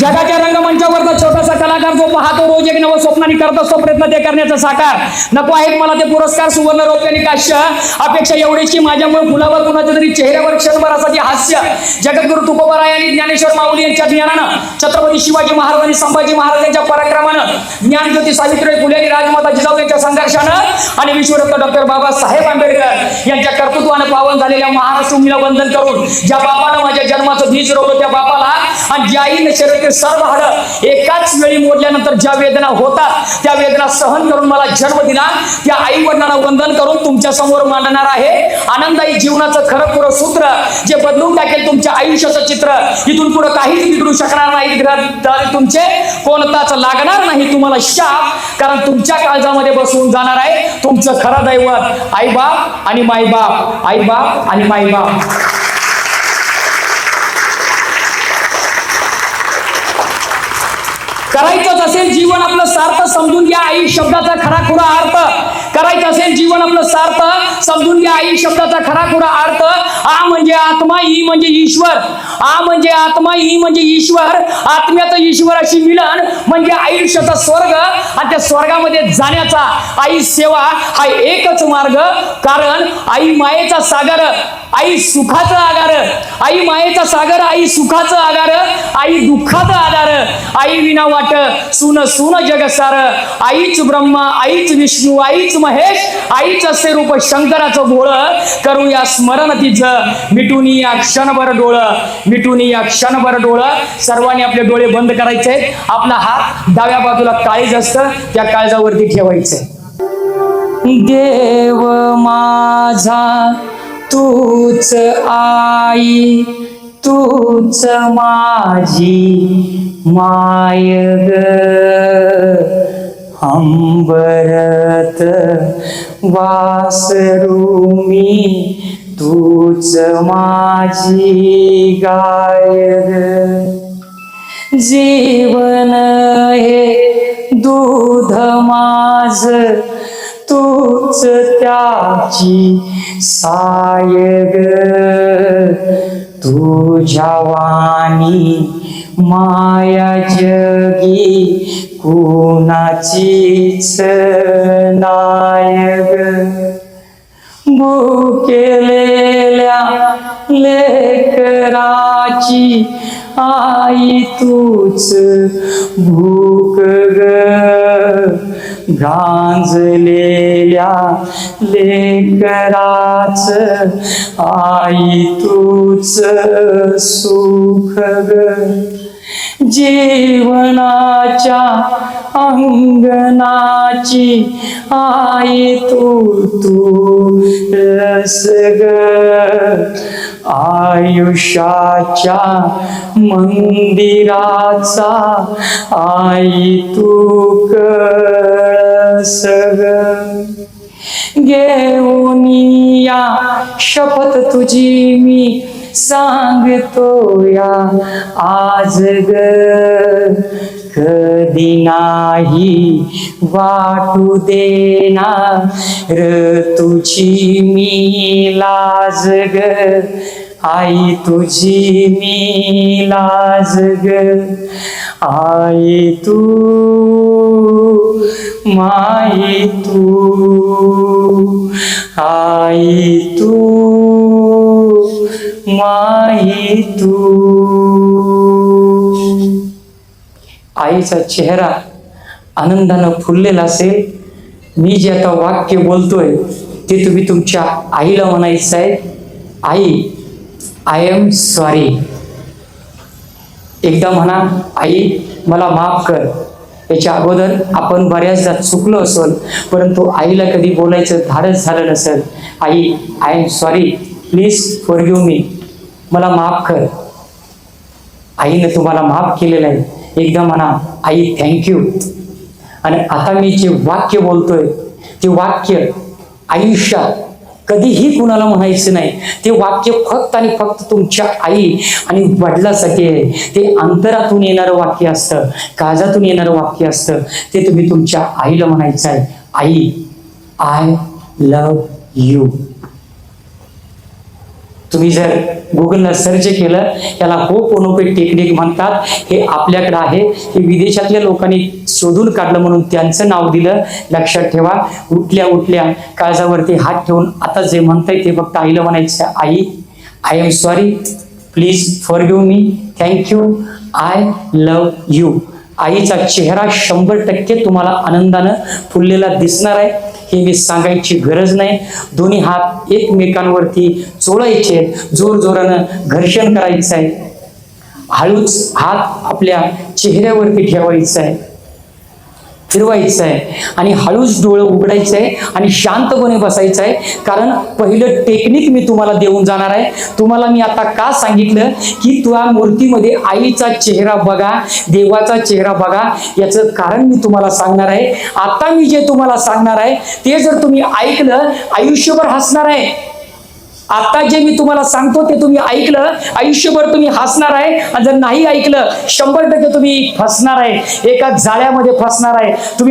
जगाच्या रंगमंचावरचा छोटासा कलाकार जो पाहतो रोज एक नवं स्वप्नाने करत असतो प्रयत्न ते करण्याचा साकार. नको आहेत मला ते पुरस्कार सुवर्ण रौप्य आणि काश्य. अपेक्षा एवढीशी माझ्यामुळे फुलावर कुणाच्या तरी चेहऱ्यावर क्षणभर असाचे हास्य जगद्गुरु तुकोबराय आणि ज्ञानेश्वर माऊली यांच्या ज्ञानानं छत्रपती शिवाजी महाराज आणि संभाजी महाराज यांच्या पराक्रमानं ज्ञानज्योती सावित्रीबाई फुले आणि राजमाता जिजाऊ यांच्या संघर्षानं आणि विश्वरत्न डॉक्टर बाबासाहेब आंबेडकर यांच्या कर्तृत्वानं पावन झालेल्या महाराष्ट्र भूमीला वंदन करून ज्या बापानं माझ्या जन्माचं बीज रोवलं त्या बापाला आणि ज्या आईनं शरीरातील सर्व हाडं एकाच वेळी मोडल्यानंतर ज्या वेदना होतात त्या वेदना सहन करून मला जन्म दिला. त्या आई वडिलांना वंदन करून तुमच्यासमोर मांडणार आहे. आनंदाई जीवनाचं खरं पुरं सूत्र जे बदलून टाकेल तुमच्या आयुष्याचं चित्र इथून पुढे काहीच बिघडू शकणार नाही. तुमचे कोणताच लागणार नाही तुम्हाला शाप कारण तुमच्या काळजामध्ये बसवून जाणार आहे. तुमचं खरं दैवत आईबाप आणि माईबाप आईबाप आणि माईबाप करायचंच असेल जीवन आपलं सार्थ समजून घ्या. आई शब्दाचा खरा खुरा अर्थ. करायचं असेल जीवन आपलं सार्थ समजून घ्या. आई शब्दाचा खरा खुरा अर्थ आ म्हणजे आत्मा ई म्हणजे ईश्वर. आ म्हणजे आत्मा ई म्हणजे ईश्वर. आत्म्याचं ईश्वर अशी मिलन म्हणजे आयुष्याचा स्वर्ग आणि त्या स्वर्गामध्ये जाण्याचा. आई सेवा हा एकच मार्ग. कारण आई मायेचा सागर आई सुखाचं आगार. आई मायेचा सागर आई सुखाचं आगार. आई दुःखाचं आधार आई विना वाट सुन सुन जगसार. आईच ब्रह्मा आईच विष्णू आईच महेश आईच असे रूप शंकराचं भोळ करूया स्मरण तिचं मिटून या क्षणभर डोळ मिटून या क्षणभर डोळ. सर्वांनी आपले डोळे बंद करायचे. आपला हात डाव्या बाजूला काळीज असतं त्या काळजावरती ठेवायचंय देव माझा तूच आई तूच माझी माय ग अंबरत वासरूमी तूच माझी गाय जीवन हे दूध माझ तूच त्याची सायग. तुझ्या वाणी माया जगी कुणाचीच नायग भुकेलेल्या लेकराची आई तूच भूक गांजलेल्या लेकराच आई तूच सुख ग. जीवनाच्या अंगणाची आई तू तू रस आयुष्याच्या मंदिराचा आई तू कळस ग. घेऊन या शपथ तुझी मी सांगतो या आज ग कधी नाही वाटू देणार तुझी मी लाज ग. आई तुझी मी लाज ग. आई तू माई तू. आई तू तू. आईचा चेहरा आनंदानं फुललेला असेल. मी जे आता वाक्य बोलतोय ते तुम्ही तुमच्या आईला म्हणायचं आहे. आई आय एम सॉरी एकदा म्हणा आई मला माफ कर. याच्या अगोदर आपण बऱ्याचदा चुकलो असेल परंतु आईला कधी बोलायचं धाडस झालं नसेल. आई I am sorry please forgive me मला माफ कर. आईने तुम्हाला माफ केलेलं आहे. एकदा म्हणा आई थँक्यू आणि आता मी जे वाक्य बोलतोय ते वाक्य आयुष्यात कधीही कुणाला म्हणायचं नाही. ते वाक्य फक्त आणि फक्त तुमच्या आई आणि वडिलासाठी आहे. ते अंतरातून येणारं वाक्य असतं काजातून येणारं वाक्य असतं. ते तुम्ही तुमच्या आईला म्हणायचं आहे. आई आय लव यू तुम्ही जर गुगलनं सर्च केलं याला हो पोनोपे टेक्निक म्हणतात हे आपल्याकडे आहे. हे विदेशातल्या लोकांनी शोधून काढलं म्हणून त्यांचं नाव दिलं. लक्षात ठेवा उठल्या उठल्या काळजावरती हात ठेवून आता जे म्हणताय ते फक्त आईला म्हणायचं आई I am sorry please forgive me thank you I love you आईचा चेहरा शंभर टक्के तुम्हाला आनंदानं फुललेला दिसणार आहे. हे मी सांगायची गरज नाही. दोन्ही हात एकमेकांवरती चोळायचे जोर जोरानं घर्षण करायचं आहे. हळूच हात आपल्या चेहऱ्यावरती ठेवायचा आहे. फिरवायचं आहे आणि हळूच डोळं उघडायचं आहे आणि शांतपणे बसायचं आहे कारण पहिलं टेक्निक मी तुम्हाला देऊन जाणार आहे. तुम्हाला मी आता का सांगितलं? की तुझ्या मूर्तीमध्ये आईचा चेहरा बघा देवाचा चेहरा बघा. याचं कारण मी तुम्हाला सांगणार आहे. आता मी जे तुम्हाला सांगणार आहे ते जर तुम्ही ऐकलं आयुष्यभर हसणार आहे. आता जे मी तुम्हाला सांगतो ते तुम्ही ऐकलं आयुष्यभर तुम्ही हसणार आहे. आणि जर नाही ऐकलं शंभर टक्के तुम्ही फसणार आहे. एका जाळ्यामध्ये फसणार आहे. तुम्ही